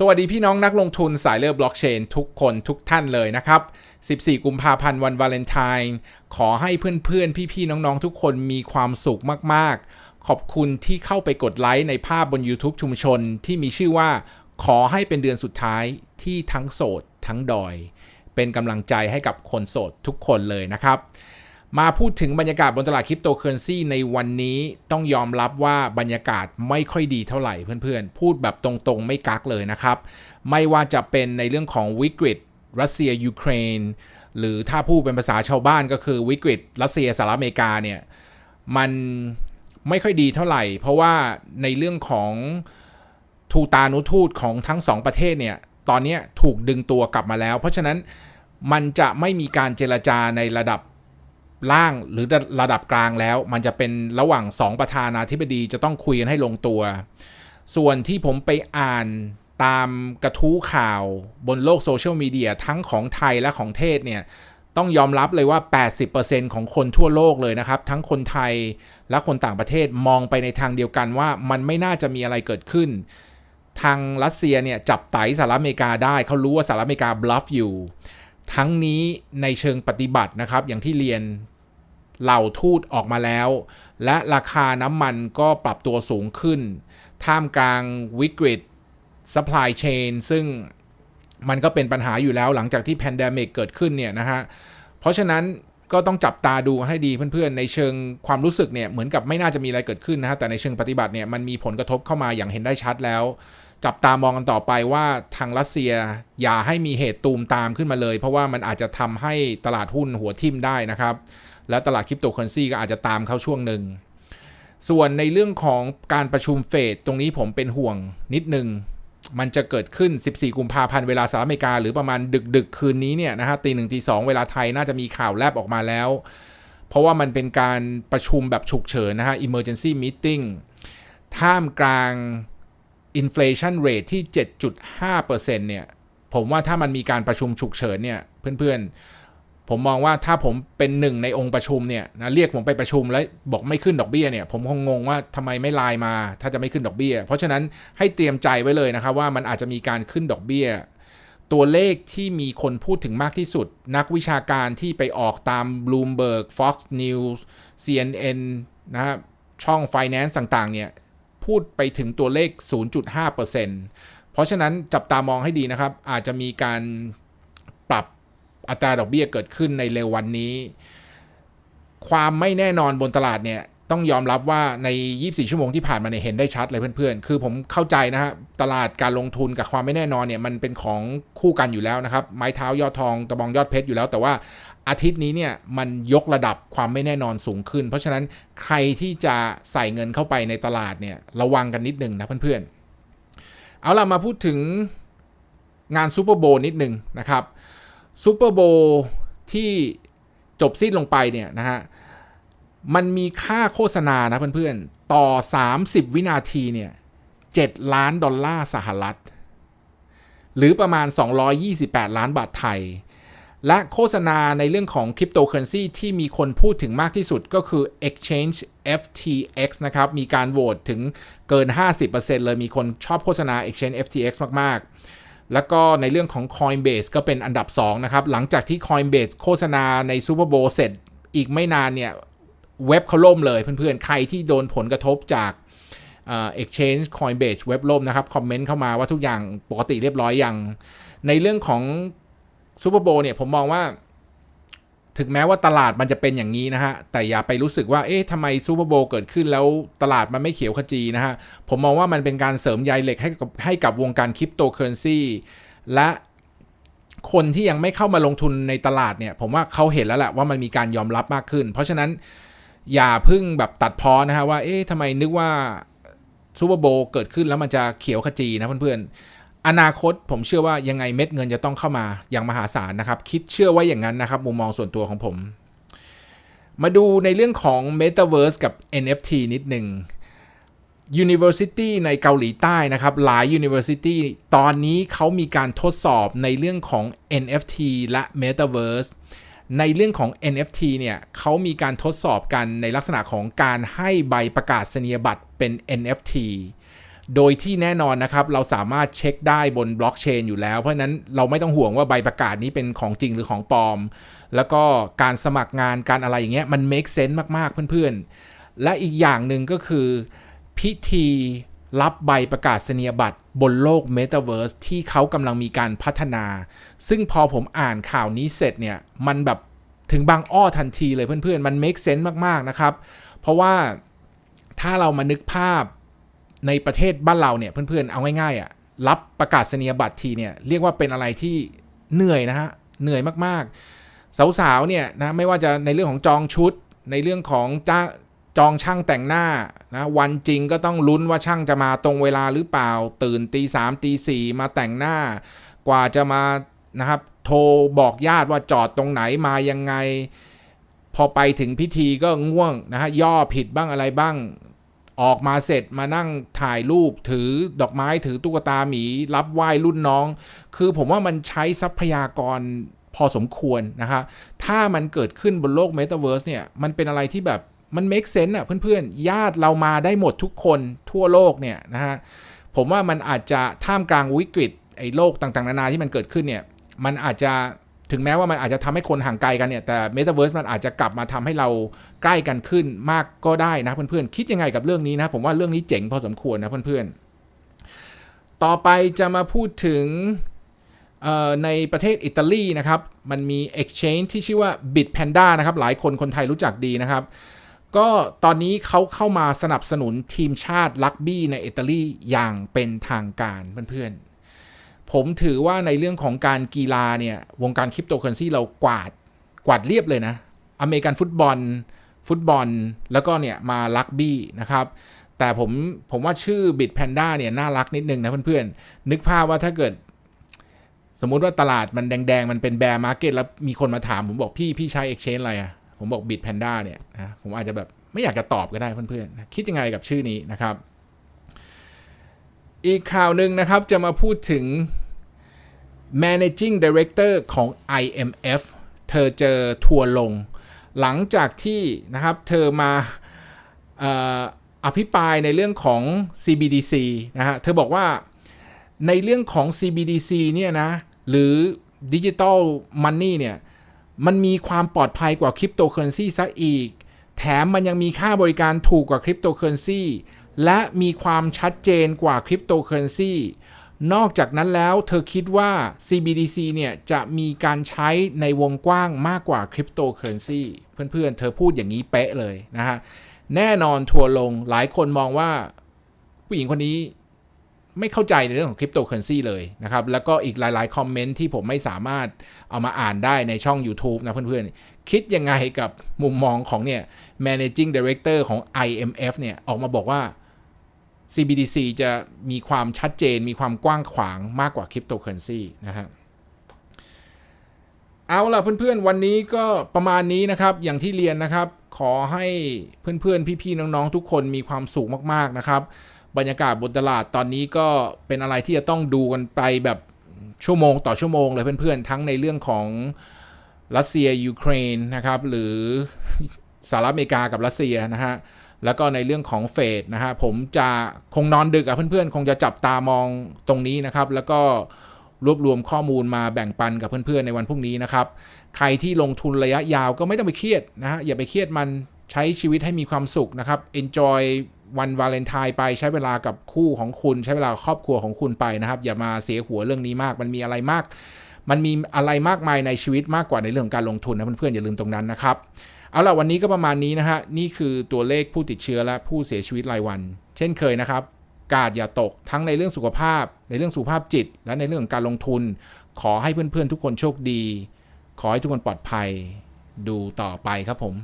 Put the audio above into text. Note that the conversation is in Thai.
สวัสดีพี่น้องนักลงทุนสายเลือบล็อกเชนทุกคนทุกท่านเลยนะครับ 14 กุมภาพันธ์วันวาเลนไทน์ขอให้เพื่อนๆ พี่ๆ น้องๆ ทุกคนมีความสุขมากๆ ขอบคุณที่เข้าไปกดไลค์ในภาพบน YouTube ชุมชนที่มีชื่อว่า ขอให้เป็นเดือนสุดท้ายที่ทั้งโสดทั้งดอย เป็นกำลังใจให้กับคนโสดทุกคนเลยนะครับ มาพูดถึงบรรยากาศบนตลาดคริปโตเคอเรนซีในวันนี้ต้องยอมรับว่าบรรยากาศไม่ค่อยดีเท่าไหร่เพื่อนๆ พูดแบบตรงๆไม่กักเลยนะครับ ไม่ว่าจะเป็นในเรื่องของวิกฤต รัสเซียยูเครน หรือถ้าพูดเป็นภาษาชาวบ้านก็คือวิกฤต รัสเซียสหรัฐอเมริกาเนี่ยมันไม่ค่อยดีเท่าไหร่ เพราะว่าในเรื่องของทูตานุทูตของทั้งสองประเทศเนี่ยตอนนี้ถูกดึงตัวกลับมาแล้ว เพราะฉะนั้นมันจะไม่มีการเจรจาในระดับ ล่างหรือระดับกลางแล้ว มันจะเป็นระหว่าง 2 ประธานาธิบดีจะต้องคุยกันให้ลงตัว ส่วนที่ผมไปอ่านตามกระทู้ข่าวบนโลกโซเชียลมีเดียทั้งของไทยและของเทศเนี่ยต้องยอมรับเลยว่า 80%ของคนทั่วโลกเลยนะครับ ทั้งคนไทยและคนต่างประเทศมองไปในทางเดียวกันว่ามันไม่น่าจะมีอะไรเกิดขึ้น ทางรัสเซียเนี่ยจับไตสหรัฐอเมริกาได้เขารู้ว่าสหรัฐอเมริกาบลัฟอยู่ ทั้งนี้ในเชิงปฏิบัตินะครับ อย่างที่เรียนเหล่าทูตออกมาแล้ว และราคาน้ำมันก็ปรับตัวสูงขึ้น ท่ามกลางวิกฤต supply chain ซึ่งมันก็เป็นปัญหาอยู่แล้วหลังจากที่แพนเดมิกเกิดขึ้นเนี่ยนะฮะ เพราะฉะนั้นก็ต้องจับตาดูให้ดีเพื่อนๆ ในเชิงความรู้สึกเนี่ยเหมือนกับไม่น่าจะมีอะไรเกิดขึ้นนะฮะ แต่ในเชิงปฏิบัติเนี่ยมันมีผลกระทบเข้ามาอย่างเห็นได้ชัดแล้ว จับตามองกันต่อไปว่าทางรัสเซียอย่าให้มีเหตุตูมตามขึ้นมาเลย เพราะว่ามันอาจจะทำให้ตลาดหุ้นหัวทิ่มได้นะครับ และตลาดคริปโตเคอเรนซีก็อาจจะตามเข้าช่วงหนึ่งส่วนในเรื่องของการประชุมเฟดตรงนี้ผมเป็นห่วงนิดนึง มันจะเกิดขึ้น 14 กุมภาพันธ์เวลาสหรัฐอเมริกา หรือประมาณดึกดึกคืนนี้เนี่ยนะฮะตีหนึ่งตีสองเวลาไทยน่าจะมีข่าวแลบออกมาแล้ว เพราะว่ามันเป็นการประชุมแบบฉุกเฉินนะฮะ emergency meeting ท่ามกลาง inflation rate ที่ 7.5%เนี่ยผมว่าถ้ามันมีการประชุมฉุกเฉินเนี่ยเพื่อนๆ ผมมองว่าถ้าผมเป็นหนึ่งในองค์ประชุมเนี่ยนะเรียกผมไปประชุมแล้วบอกไม่ขึ้นดอกเบี้ยเนี่ยผมคงงงว่าทำไมไม่ไลน์มา ถ้าจะไม่ขึ้นดอกเบี้ย เพราะฉะนั้นให้เตรียมใจไว้เลยนะครับว่ามันอาจจะมีการขึ้นดอกเบี้ย ตัวเลขที่มีคนพูดถึงมากที่สุด นักวิชาการที่ไปออกตาม Bloomberg Fox News CNN นะครับช่อง Finance ต่างๆเนี่ย พูดไปถึงตัวเลข 0.5%เพราะฉะนั้นจับตามองให้ดีนะครับ อาจจะมีการปรับอัตราดอกเบี้ยเกิดขึ้นในเร็ววันนี้ ความไม่แน่นอนบนตลาดเนี่ย ต้องยอมรับว่าใน 24 ชั่วโมงที่ผ่านมาเนี่ยเห็นได้ชัดเลยเพื่อนๆ คือผมเข้าใจนะฮะตลาดการลงทุนกับความไม่แน่นอนเนี่ยมันเป็นของคู่กันอยู่แล้วนะครับ ไม้เท้ายอดทองตะบองยอดเพชรอยู่แล้ว แต่ว่าอาทิตย์นี้เนี่ยมันยกระดับความไม่แน่นอนสูงขึ้น เพราะฉะนั้นใครที่จะใส่เงินเข้าไปในตลาดเนี่ยระวังกันนิดนึงนะเพื่อนๆ เอาล่ะมาพูดถึงงานซูเปอร์โบนิดนึงนะครับซูเปอร์โบที่จบสิ้นลงไปเนี่ยนะฮะ มันมีค่าโฆษณานะเพื่อนๆ ต่อ 30 วินาทีเนี่ย7ล้านดอลลาร์สหรัฐ หรือประมาณ 228 ล้านบาทไทย และโฆษณาในเรื่องของคริปโตเคอเรนซีที่มีคนพูดถึงมากที่สุดก็คือ Exchange FTX นะครับ มีการโหวตถึงเกิน 50%เลยมีคนชอบโฆษณา Exchange FTX มาก ๆแล้วก็ในเรื่องของ Coinbase ก็เป็นอันดับ 2 นะครับ หลังจากที่ Coinbase โฆษณาใน Super Bowl เสร็จอีกไม่นานเนี่ย เว็บเขาล่มเลยเพื่อนๆ ใครที่โดนผลกระทบจาก Exchange Coinbase เว็บล่มนะครับ คอมเมนต์เข้ามาว่าทุกอย่างปกติเรียบร้อยอยัง ในเรื่องของ Super Bowl เนี่ยผมมองว่า ถึงแม้ว่าตลาดมันจะเป็นอย่างนี้นะฮะ แต่อย่าไปรู้สึกว่า เอ๊ะทำไมซูเปอร์โบเกิดขึ้นแล้วตลาดมันไม่เขียวขจีนะฮะ ผมมองว่ามันเป็นการเสริมใยเหล็กให้กับให้กับวงการคริปโตเคอเรนซีและคนที่ยังไม่เข้ามาลงทุนในตลาดเนี่ย ผมว่าเขาเห็นแล้วแหละว่ามันมีการยอมรับมากขึ้น เพราะฉะนั้น อย่าพึ่งแบบตัดพ้อนะฮะว่าเอ๊ะทำไมนึกว่าซูเปอร์โบเกิดขึ้นแล้วมันจะเขียวขจีนะเพื่อนๆ อนาคตผมเชื่อว่ายังไงเม็ดเงินจะต้องเข้ามาอย่างมหาศาลนะครับ คิดเชื่อว่าอย่างนั้นนะครับ มุมมองส่วนตัวของผม มาดูในเรื่องของ Metaverse กับ NFT นิดหนึ่ง University ในเกาหลีใต้นะครับ หลาย University ตอนนี้เขามีการทดสอบในเรื่องของ NFT และ Metaverse ในเรื่องของ NFT เนี่ยเขามีการทดสอบกันในลักษณะของการให้ใบประกาศนียบัตรเป็น NFT โดยที่แน่นอนนะครับ เราสามารถเช็คได้บนบล็อกเชนอยู่แล้ว เพราะนั้นเราไม่ต้องห่วงว่าใบประกาศนี้เป็นของจริงหรือของปลอม แล้วก็การสมัครงานการอะไรอย่างเงี้ยมัน make sense มาก ๆ เพื่อน ๆ และอีกอย่างหนึ่งก็คือพิธี รับใบประกาศนียบัตรบนโลก Metaverse ที่เขากำลังมีการพัฒนา ซึ่งพอผมอ่านข่าวนี้เสร็จเนี่ย มันแบบถึงบางอ้อทันทีเลยเพื่อนๆ มัน make sense มาก ๆ นะครับ เพราะว่าถ้าเรามานึกภาพในประเทศบ้านเราเนี่ยเพื่อนๆ เอาง่ายๆอะรับประกาศนียบัตรทีเนี่ยเรียกว่าเป็นอะไรที่เหนื่อยนะฮะเหนื่อยมากๆ สาวๆเนี่ยนะไม่ว่าจะในเรื่องของจองชุดในเรื่องของจ้า จองช่างแต่งหน้านะวันจริงก็ต้องลุ้นว่าช่างจะมาตรงเวลาหรือเปล่า ตื่นตีสามตีสี่มาแต่งหน้า กว่าจะมานะครับ โทรบอกญาติว่าจอดตรงไหนมายังไง พอไปถึงพิธีก็ง่วงนะฮะย่อผิดบ้างอะไรบ้างออกมาเสร็จมานั่งถ่ายรูปถือดอกไม้ถือตุ๊กตาหมี รับไหว้รุ่นน้อง คือผมว่ามันใช้ทรัพยากรพอสมควรนะฮะถ้ามันเกิดขึ้นบนโลก Metaverse เนี่ย มันเป็นอะไรที่แบบ มัน make sense อะเพื่อนๆ ญาติเรามาได้หมดทุกคนทั่วโลกเนี่ยนะฮะ ผมว่ามันอาจจะท่ามกลางวิกฤตไอ้โลกต่างๆ นานาที่มันเกิดขึ้นเนี่ย มันอาจจะถึงแม้ว่ามันอาจจะทำให้คนห่างไกลกันเนี่ย แต่ Metaverse มันอาจจะกลับมาทำให้เราใกล้กันขึ้นมากก็ได้นะเพื่อนๆ คิดยังไงกับเรื่องนี้นะ ผมว่าเรื่องนี้เจ๋งพอสมควรนะเพื่อนๆ ต่อไปจะมาพูดถึงในประเทศอิตาลีนะครับ มันมี exchange ที่ชื่อว่า Bitpanda นะครับ หลายคนคนไทยรู้จักดีนะครับ ก็ตอนนี้เขาเข้ามาสนับสนุนทีมชาติลักบี้ในอิตาลีอย่างเป็นทางการเพื่อนๆ ผมถือว่าในเรื่องของการกีฬาเนี่ย วงการคริปโตเคอเรนซีเรากวาดกวาดเรียบเลยนะ อเมริกันฟุตบอล ฟุตบอล แล้วก็เนี่ยมาลักบี้นะครับแต่ผมผมว่าชื่อ Bitpanda เนี่ยน่ารักนิดนึงนะเพื่อนๆ นึกภาพว่าถ้าเกิด สมมุติว่าตลาดมันแดง ๆ มันเป็นแบร์มาร์เก็ตแล้วมีคนมาถามผมบอกพี่พี่ใช้ Exchange อะไรอะ ผมบอก Bit Panda เนี่ยนะผมอาจจะแบบไม่อยากจะตอบก็ได้เพื่อนๆ คิดยังไงกับชื่อนี้นะครับ อีกข่าวหนึ่งนะครับจะมาพูดถึง managing director ของ IMF เธอเจอทัวลง หลังจากที่นะครับเธอมาอภิปรายในเรื่องของ CBDC นะฮะ เธอบอกว่าในเรื่องของ CBDC เนี่ยนะ หรือดิจิตอลมันนี่เนี่ย มันมีความปลอดภัยกว่าคริปโตเคอเรนซีซะอีก แถมมันยังมีค่าบริการถูกกว่าคริปโตเคอเรนซีและมีความชัดเจนกว่าคริปโตเคอเรนซีนอกจากนั้นแล้วเธอคิดว่า CBDC เนี่ยจะมีการใช้ในวงกว้างมากกว่าคริปโตเคอเรนซีเพื่อนๆ เธอพูดอย่างนี้เป๊ะเลยนะฮะ แน่นอนทัวลงหลายคนมองว่า ผู้หญิงคนนี้ ไม่เข้าใจในเรื่องของคริปโตเคอเรนซีเลยนะครับ แล้วก็อีกหลายๆ คอมเมนต์ที่ผมไม่สามารถเอามาอ่านได้ในช่อง YouTube นะเพื่อนๆ คิดยังไงกับมุมมองของเนี่ย managing director ของ IMF เนี่ยออกมาบอกว่า CBDC จะมีความชัดเจน มีความกว้างขวางมากกว่าคริปโตเคอเรนซีนะฮะเอาล่ะเพื่อนๆ วันนี้ก็ประมาณนี้นะครับ อย่างที่เรียนนะครับ ขอให้เพื่อนๆ พี่ๆ น้องๆ ทุกคนมีความสุขมากๆ นะครับ บรรยากาศบนตลาดตอนนี้ก็เป็นอะไรที่จะต้องดูกันไปแบบชั่วโมงต่อชั่วโมงเลยเพื่อนๆ ทั้งในเรื่องของรัสเซียยูเครนนะครับหรือสหรัฐอเมริกากับรัสเซียนะฮะแล้วก็ในเรื่องของเฟดนะฮะผมจะคงนอนดึกอะเพื่อนๆ คงจะจับตามองตรงนี้นะครับ แล้วก็รวบรวมข้อมูลมาแบ่งปันกับเพื่อนๆ ในวันพรุ่งนี้นะครับ ใครที่ลงทุนระยะยาวก็ไม่ต้องไปเครียดนะฮะอย่าไปเครียดมันใช้ชีวิตให้มีความสุขนะครับ enjoy วันวาเลนไทน์ไปใช้เวลากับคู่ของคุณใช้เวลาครอบครัวของคุณไปนะครับ อย่ามาเสียหัวเรื่องนี้มาก มันมีอะไรมาก มันมีอะไรมากมายในชีวิตมากกว่าในเรื่องการลงทุนนะเพื่อนๆอย่าลืมตรงนั้นนะครับเอาล่ะวันนี้ก็ประมาณนี้นะฮะนี่คือตัวเลขผู้ติดเชื้อและผู้เสียชีวิตรายวัน เช่นเคยนะครับ กาดอย่าตกทั้งในเรื่องสุขภาพ ในเรื่องสุขภาพจิต และในเรื่องการลงทุน ขอให้เพื่อนๆทุกคนโชคดี ขอให้ทุกคนปลอดภัย ดูต่อไปครับผม